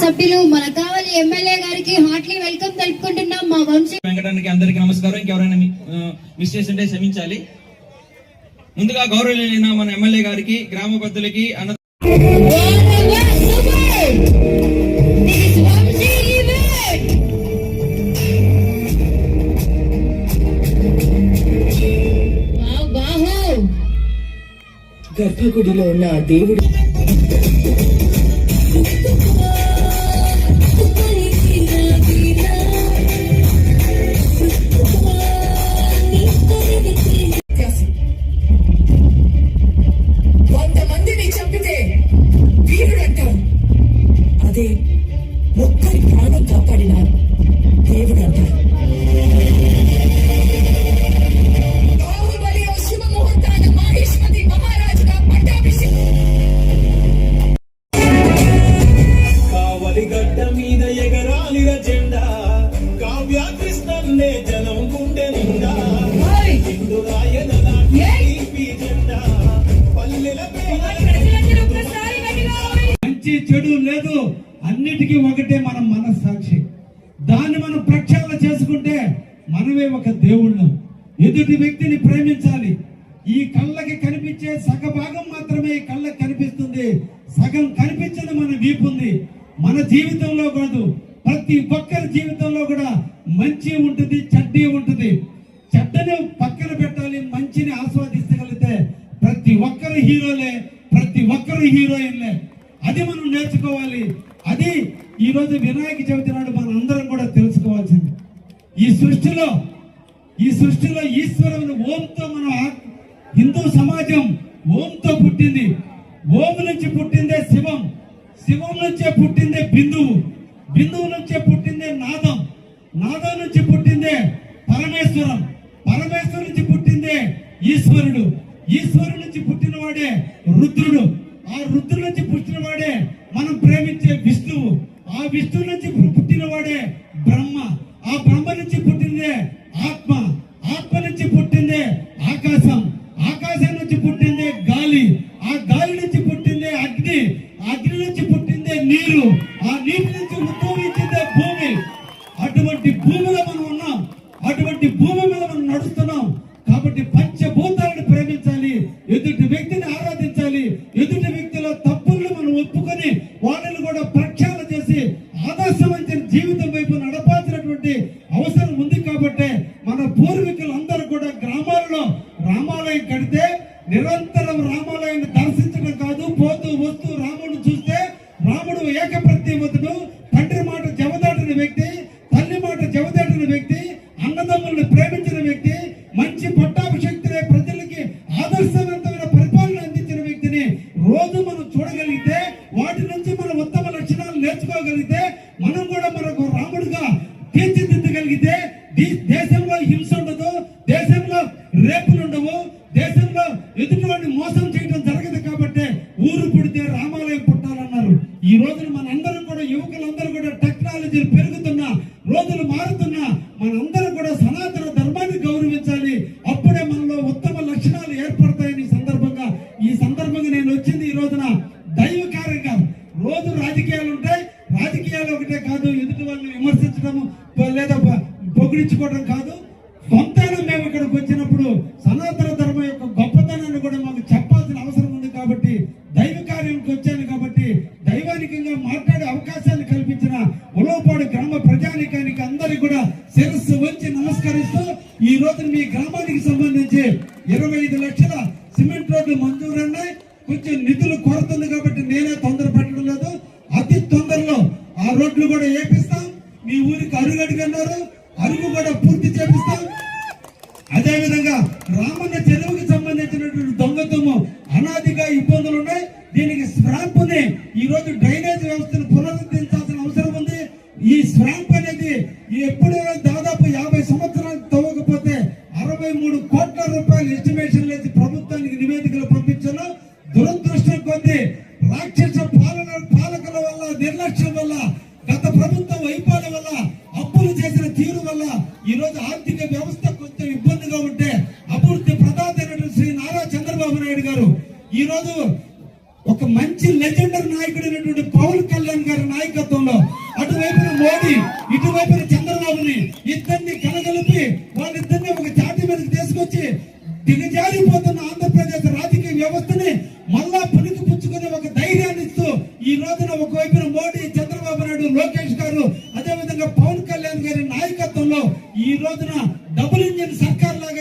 సభ్యులు మన కావాలి ఎమ్మెల్యే గారికి హార్ట్లీ వెల్కమ్ తెలుపుకుంటున్నాం మా వంశీ. వెంకటానికి అందరికి నమస్కారం. ఇంకెవరైనా మి- ఆ, మిస్ చేస్తుంటే క్షమించాలి. ముందుగా గౌరవలేన మన ఎమ్మెల్యే గారికి గ్రామ పెద్దలకి అన్న గర్భగుడిలో ఉన్న దేవుడు ఒక్కరి ప్రాణం కాపాడిన దేవుడు అంటారు గడ్డ మీద ఎగరాలిర జెండా కావ్య కృష్ణన్నే జనం గుండె నిండా. హిందు రాయన జెండా పల్లెల మంచి చెడు లేదు. అన్నిటికీ ఒకటే మన మనస్సాక్షి. దాన్ని మనం ప్రక్షాళన చేసుకుంటే మనమే ఒక దేవుళ్ళం ఎదుటి వ్యక్తిని ప్రేమించాలి. ఈ కళ్ళకి కనిపించే సగ భాగం మాత్రమే ఈ కళ్ళకి కనిపిస్తుంది. సగం కనిపించదు మన వీపు ఉంది. మన జీవితంలో కాదు ప్రతి ఒక్కరి జీవితంలో కూడా మంచి ఉంటుంది చెడ్డీ ఉంటుంది. చెడ్డని పక్కన పెట్టాలి మంచిని ఆస్వాదించగలిగితే ప్రతి ఒక్కరు హీరోలే ప్రతి ఒక్కరు హీరోయిన్లే. అది మనం నేర్చుకోవాలి. అది ఈ రోజు వినాయక చవితి నాడు మనందరం కూడా తెలుసుకోవాల్సింది. ఈ సృష్టిలో ఈ సృష్టిలో ఈశ్వరుని ఓంతో మన హిందూ సమాజం ఓంతో పుట్టింది. ఓం నుంచి పుట్టిందే శివం శివం నుంచే పుట్టిందే బిందువు బిందువు నుంచే పుట్టిందే నాదం నాదం నుంచి పుట్టిందే పరమేశ్వరం పరమేశ్వరం నుంచి పుట్టిందే ఈశ్వరుడు ఈశ్వరుడు నుంచి పుట్టినవాడే రుద్రుడు. ఆ రుద్రుడు నుంచి పుట్టినవాడే మనం ప్రేమించే విష్ణువు ఆ విష్ణువు నుంచి పుట్టినవాడే బ్రహ్మ. ఆ బ్రహ్మ నుంచి పుట్టిందే ఆత్మ. ఆత్మ నుంచి పుట్టిందే ఆకాశం. ఆకాశం నుంచి పుట్టిందే గాలి. ఆ గాలి నుంచి పుట్టిందే అగ్ని. ఆ అగ్ని నుంచి పుట్టిందే నీరు. ఆ నీటి నుంచి ఉద్భవించిందే భూమి. అటువంటి భూమిలో మనం ఉన్నాం. అటువంటి భూమి మీద మనం నడుస్తున్నాం. కాబట్టి పంచభూత వాళ్ళని కూడా ప్రఖ్యాత చేసి ఆదర్శవంతమైన జీవితం వైపు నడపాల్సినటువంటి అవసరం ఉంది కాబట్టి మన పూర్వీకులందరూ కూడా గ్రామాల్లో రామాలయం కడితే నిరంతరం రామాలయాన్ని దర్శించడం కాదు పోతూ వస్తూ రాముడు చూస్తే రాముడు ఏకప్రత్యవతుడు తండ్రి మాట జవదాటిన వ్యక్తి తల్లి మాట జవదాటిన వ్యక్తి అన్నదమ్ములను ప్రేమించిన వ్యక్తి మంచి పట్టాభిషక్తులే మనం కూడా మనకు రాముడుగా తీర్చి విమర్శించడం లేదా పొగిడించుకోవడం కాదు. సొంతంగా మేము ఇక్కడికి వచ్చినప్పుడు సనాతన ధర్మం యొక్క గొప్పతనాన్ని కూడా మాకు చెప్పాల్సిన అవసరం ఉంది కాబట్టి దైవ కార్యానికి వచ్చాను కాబట్టి దైవానికంగా మాట్లాడే అవకాశాన్ని కల్పించిన ఉలవపాడు గ్రామ ప్రజానికానికి అందరికీ కూడా శిరస్సు వచ్చి నమస్కరిస్తూ ఈ రోజు మీ గ్రామానికి సంబంధించి ఇరవై ఐదు లక్షల సిమెంట్ రోడ్లు మంజూరన్నాయి కొంచెం నిధులు కొరతుంది కాబట్టి నేనే తొందర పెట్టడం లేదు. అతి తొందరలో ఆ రోడ్లు కూడా వేపిస్తాను ఊరికి అరుగడిగన్నారు అరుగు కూడా పూర్తి చేపిస్తాం. అదేవిధంగా రామన్న చెరువుకి సంబంధించినటువంటి దొంగతము అనాదిగా ఇబ్బందులు ఉన్నాయి. దీనికి స్వాంప్ని ఈ రోజు డ్రైనేజ్ వ్యవస్థను పునరుద్ధరించాల్సిన అవసరం ఉంది. ఈ స్వాంప్ అనేది ఎప్పుడైనా దాదాపు యాభై సంవత్సరాలు తవ్వకపోతే అరవై మూడు కోట్ల రూపాయలు ఎస్టిమేషన్ లేసి ప్రభుత్వానికి నివేదికలు పంపించాను దురదృష్టం కొద్ది రాక్షస పాలన పాలకుల వల్ల నిర్లక్ష్యం వల్ల ఈ రోజు ఆర్థిక వ్యవస్థ కొంచెం ఇబ్బందిగా ఉంటే అభివృద్ధి ప్రదాత శ్రీ నారా చంద్రబాబు నాయుడు గారు ఈ రోజు ఒక మంచి లెజెండర్ నాయకుడు అయినటువంటి పవన్ కళ్యాణ్ గారి నాయకత్వంలో అటువైపున మోడీ ఇటువైపున చంద్రబాబుని ఇద్దరిని కలగలిపి వాళ్ళిద్దరిని ఒక జాతి మీదకి తీసుకొచ్చి దిగజారిపోతున్న ఆంధ్రప్రదేశ్ రాజకీయ వ్యవస్థని మళ్ళా పుణికి పుచ్చుకునే ఒక ధైర్యాన్ని ఇస్తూ ఈ రోజున ఒకవైపున మోడీ చంద్రబాబు నాయుడు లోకేష్ గారు ఈ రోజున డబుల్ ఇంజిన్ సర్కార్ లాగా